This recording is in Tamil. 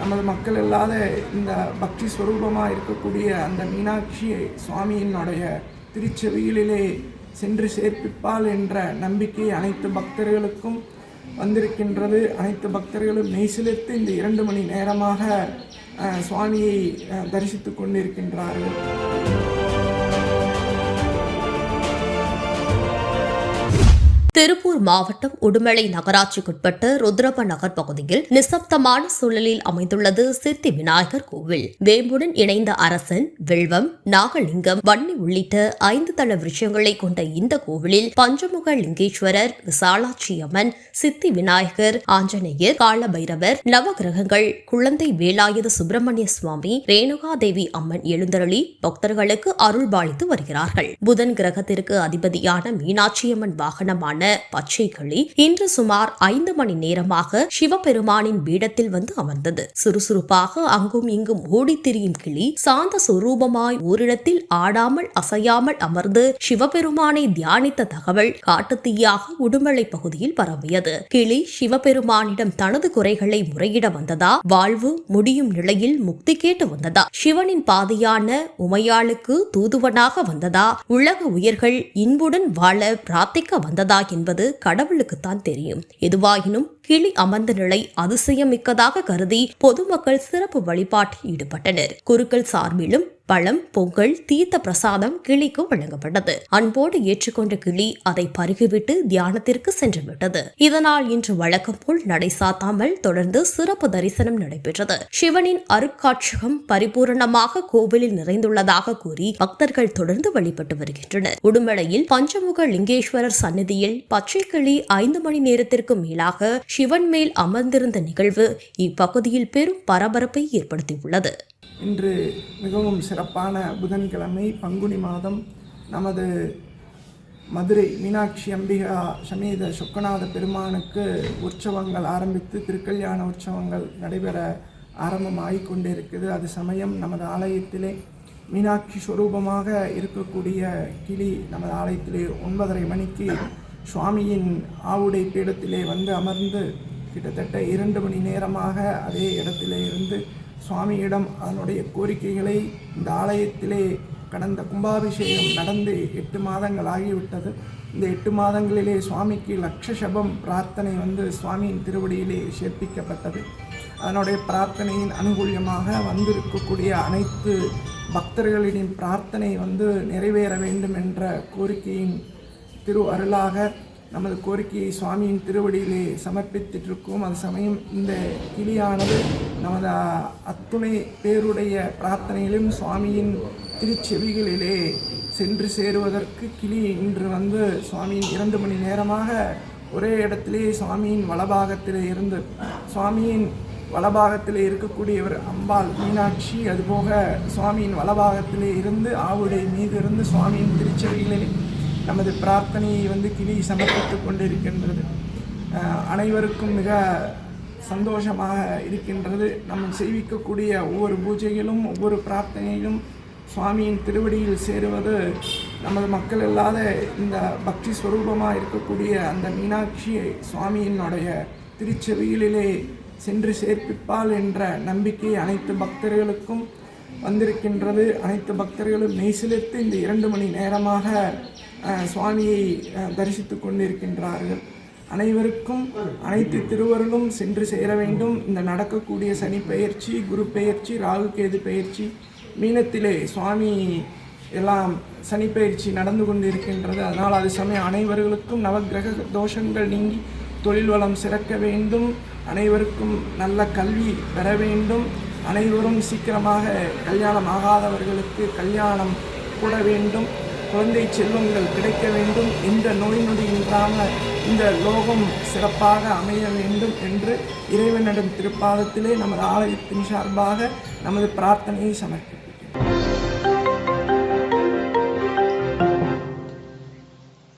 நமது மக்கள் இல்லாத இந்த பக்தி ஸ்வரூபமாக இருக்கக்கூடிய அந்த மீனாட்சி சுவாமியினுடைய திருச்செவியிலே சென்று சேர்ப்பிப்பால் என்ற நம்பிக்கை அனைத்து பக்தர்களுக்கும் வந்திருக்கின்றது. அனைத்து பக்தர்களும் மெய்சிலிர்த்து இந்த இரண்டு மணி நேரமாக சுவாமியை தரிசித்து தரிசித்துக் கொண்டிருக்கின்றார்கள். திருப்பூர் மாவட்டம் உடுமலை நகராட்சிக்குட்பட்ட ருத்ரப்ப நகர் பகுதியில் நிசப்தமான சூழலில் அமைந்துள்ளது சித்தி விநாயகர் கோவில். வேம்புடன் இணைந்த அரசன் வில்வம் நாகலிங்கம் வன்னி உள்ளிட்ட ஐந்து தள விஷயங்களை கொண்ட இந்த கோவிலில் பஞ்சமுக லிங்கேஸ்வரர் விசாலாட்சி அம்மன் சித்தி விநாயகர் ஆஞ்சநேயர் காலபைரவர் நவகிரகங்கள் குழந்தை வேலாயுத சுப்பிரமணிய சுவாமி ரேணுகாதேவி அம்மன் எழுந்தருளி பக்தர்களுக்கு அருள்பாலித்து வருகிறார்கள். புதன் கிரகத்திற்கு அதிபதியான மீனாட்சியம்மன் வாகனமான பச்சை கிளி இன்று சுமார் ஐந்து மணி நேரமாக சிவபெருமானின் பீடத்தில் வந்து அமர்ந்தது. சுறுசுறுப்பாக அங்கும் இங்கும் ஓடித் திரியும் கிளி சாந்த சுரூபமாய் ஓரிடத்தில் ஆடாமல் அசையாமல் அமர்ந்து சிவபெருமானை தியானித்த தகவல் காட்டுத்தீயாக உடுமலை பகுதியில் பரவியது. கிளி சிவபெருமானிடம் தனது குறைகளை முறையிட வந்ததா? வாழ்வு முடியும் நிலையில் முக்தி கேட்டு வந்ததா? சிவனின் பாதையான உமையாளுக்கு தூதுவனாக வந்ததா? உலக உயிர்கள் இன்புடன் வாழ பிரார்த்திக்க வந்ததா என்பது கடவுளுக்குத்தான் தெரியும். எதுவாயினும் கிளி அமர்ந்த நிலை அதிசயமிக்கதாக கருதி பொதுமக்கள் சிறப்பு வழிபாட்டில் ஈடுபட்டனர். குருக்கள் சார்பிலும் பழம் பொங்கல் தீர்த்த பிரசாதம் கிளிக்கு வழங்கப்பட்டது. அன்போடு ஏற்றுக்கொண்ட கிளி அதை பருகிவிட்டு தியானத்திற்கு சென்று விட்டது இதனால் இன்று வழக்கம் போல் நடை சாத்தாமல் தொடர்ந்து சிறப்பு தரிசனம் நடைபெற்றது. சிவனின் அருட்காட்சகம் பரிபூரணமாக கோவிலில் நிறைந்துள்ளதாக கூறி பக்தர்கள் தொடர்ந்து வழிபட்டு வருகின்றனர். உடுமலையில் பஞ்சமுக லிங்கேஸ்வரர் சந்நிதியில் பச்சை கிளி ஐந்து மணி நேரத்திற்கு மேலாக சிவன் மேல் அமர்ந்திருந்த நிகழ்வு இப்பகுதியில் பெரும் பரபரப்பை ஏற்படுத்தியுள்ளது. இன்று மிகவும் சிறப்பான புதன்கிழமை பங்குனி மாதம் நமது மதுரை மீனாட்சி அம்பிகா சமேத சொக்கநாத பெருமானுக்கு உற்சவங்கள் ஆரம்பித்து திருக்கல்யாண உற்சவங்கள் நடைபெற ஆரம்பமாகிக் கொண்டிருக்குது அது சமயம் நமது ஆலயத்திலே மீனாட்சி ஸ்வரூபமாக இருக்கக்கூடிய கிளி நமது ஆலயத்திலே ஒன்பதரை மணிக்கு சுவாமியின் ஆவுடை பீடத்திலே வந்து அமர்ந்து கிட்டத்தட்ட இரண்டு மணி நேரமாக அதே இடத்திலே இருந்து சுவாமியிடம் அதனுடைய கோரிக்கைகளை இந்த ஆலயத்திலே கடந்த கும்பாபிஷேகம் நடந்து எட்டு மாதங்கள் ஆகிவிட்டது. இந்த எட்டு மாதங்களிலே சுவாமிக்கு லட்ச பிரார்த்தனை வந்து சுவாமியின் திருவடியிலே சேர்ப்பிக்கப்பட்டது. அதனுடைய பிரார்த்தனையின் அனுகூலியமாக வந்திருக்கக்கூடிய அனைத்து பக்தர்களின் பிரார்த்தனை வந்து நிறைவேற வேண்டும் என்ற கோரிக்கையின் திரு அருளாக நமது கோரிக்கையை சுவாமியின் திருவடியிலே சமர்ப்பித்திட்டிருக்கோம். அது சமயம் இந்த கிளியானது நமது அத்துணை பேருடைய பிரார்த்தனையிலும் சுவாமியின் திருச்செவிகளிலே சென்று சேருவதற்கு கிளி இன்று வந்து சுவாமியின் இரண்டு மணி நேரமாக ஒரே இடத்திலே சுவாமியின் வலபாகத்திலே இருந்து சுவாமியின் வலபாகத்தில் இருக்கக்கூடியவர் அம்பாள் மீனாட்சி அதுபோக சுவாமியின் வலபாகத்திலே இருந்து ஆவுடை மீது இருந்து சுவாமியின் திருச்செவிகளிலே நமது பிரார்த்தனையை வந்து கிளி சமர்ப்பித்துக் கொண்டிருக்கின்றது. அனைவருக்கும் மிக சந்தோஷமாக இருக்கின்றது. நம்ம செய்விக்கக்கூடிய ஒவ்வொரு பூஜையிலும் ஒவ்வொரு பிரார்த்தனையிலும் சுவாமியின் திருவடியில் சேருவது நமது மக்கள் இல்லாத இந்த பக்தி ஸ்வரூபமாக இருக்கக்கூடிய அந்த மீனாட்சியை சுவாமியினுடைய திருச்செவியிலே சென்று சேர்ப்பிப்பாள் என்ற நம்பிக்கை அனைத்து பக்தர்களுக்கும் வந்திருக்கின்றது. அனைத்து பக்தர்களும் மெய்சிலிர்த்து இந்த இரண்டு மணி நேரமாக அஹ், சுவாமியை தரிசித்து தரிசித்துக் கொண்டிருக்கின்றார்கள். அனைவருக்கும் அனைத்து திருவருளும் சென்று சேர வேண்டும். இந்த நடக்கக்கூடிய சனி பெயர்ச்சி குரு பெயர்ச்சி ராகு கேது பெயர்ச்சி மீனத்திலே சுவாமி எல்லாம் சனி பயிற்சி நடந்து கொண்டிருக்கின்றது. அதனால் அது சமயம் அனைவர்களுக்கும் நவக்கிரக தோஷங்கள் நீங்கி தொழில் வளம் சிறக்க வேண்டும். அனைவருக்கும் நல்ல கல்வி பெற வேண்டும். அனைவரும் சீக்கிரமாக கல்யாணம் ஆகாதவர்களுக்கு கல்யாணம் கூட வேண்டும் குழந்தை செல்வங்கள் கிடைக்க வேண்டும். இந்த நோய் நொடி இல்லாமல் இந்த லோகம் சிறப்பாக அமைய வேண்டும் என்று இறைவனிடம் திருப்பாதத்திலே நமது ஆலயத்தின் சார்பாக நமது பிரார்த்தனையை சமர்ப்பி